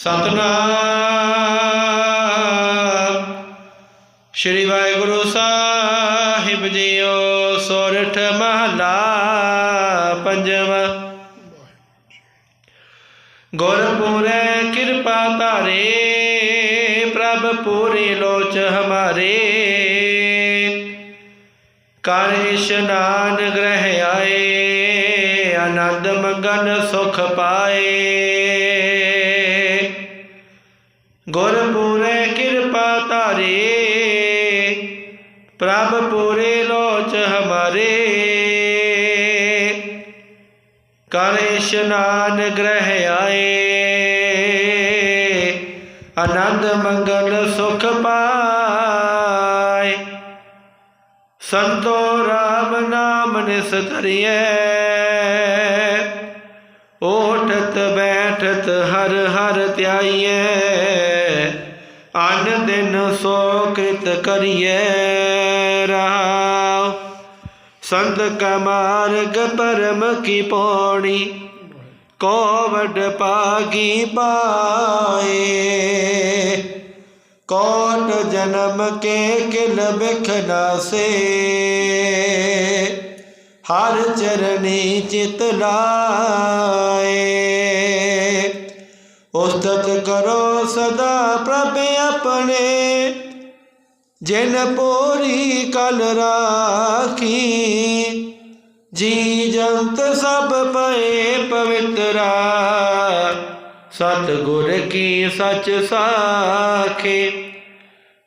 ਸਤਨਾਮ। ਸ਼੍ਰੀ ਵਾਹਿਗੁਰੂ ਸਾਹਿਬ ਜੀਓ ਸੋਰਠ ਮਹਲਾ ਪੰਜਵਾਂ। ਗੁਰਪੁਰੇ ਕਿਰਪਾ ਧਾਰੇ, ਪ੍ਰਭ ਪੂਰੀ ਲੋਚ ਹਮਾਰੇ। ਕਰ ਇਸ਼ਨਾਨ ਗ੍ਰਹਿ ਆਏ, ਆਨੰਦ ਮੰਗਨ ਸੁਖ ਪਾਏ। ਗੁਰਪੁਰੇ ਕਿਰਪਾ ਧਾਰੇ ਪ੍ਰਭ ਪੂਰੇ ਲੋਚ ਹਮਾਰੇ। ਕਰ ਇਸ਼ਨਾਨ ਗ੍ਰਹਿ ਆਏ, ਆਨੰਦ ਮੰਗਲ ਸੁਖ ਪਾਏ। ਸੰਤੋ ਰਾਮ ਨਾਮ ਨਿਸ ਧਰਿਐ, ਓਠਤ ਬੈਠਤ ਹਰ ਹਰ ਧਿਆਈਐ। ਦਿਨ ਸੋ ਕ੍ਰਿਤ ਕਰੀਐ ਰਹਾਉ ਸੰਤ ਕਾ ਮਾਰਗ ਪਰਮ ਕੀ ਪੌੜੀ ਕੋਵਡ ਪਾਗੀ ਪਾਏ ਕੋਟ ਜਨਮ ਕੇ ਕਿਲ ਬਿਖ ਨਾਸੇ ਹਰ ਚਰਨੀ ਚਿਤ ਲਾਏ। ਉਸਤਤ ਕਰੋ ਸਦਾ ਪ੍ਰਭ ਆਪਣੇ। ਜਿਨ ਪੋਰੀ ਕਲ ਰਾਖੀ ਜੀ ਜੰਤ ਸਭ ਪਏ ਪਵਿੱਤਰਾ ਸਤ ਗੁਰ ਕੀ ਸਚ ਸਾਖੇ,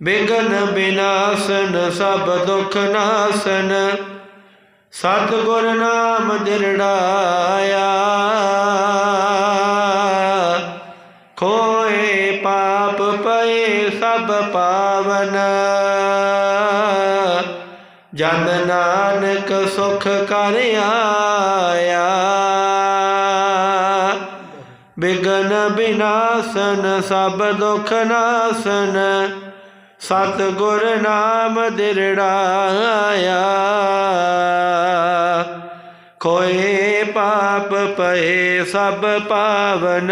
ਬਿਗਨ ਬਿਨਾਸਨ ਸਭ ਦੁਖ ਨਾਸਨ। ਸਤ ਗੁਰ ਨਾਮ ਦਿਰੜਾਇਆ ਪਾਪ ਪਏ ਸਭ ਪਾਵਨ। ਜਨ ਨਾਨਕ ਸੁਖ ਕਰ ਆਇਆ। ਬਿਗਨ ਬਿਨਾਸਨ ਸਭ ਦੁਖ ਨਾਸਨ। ਸਤ ਗੁਰ ਨਾਮ ਦਿਰੜਾਇਆ। ਕੋਏ ਪਾਪ ਪਏ ਸਭ ਪਾਵਨ।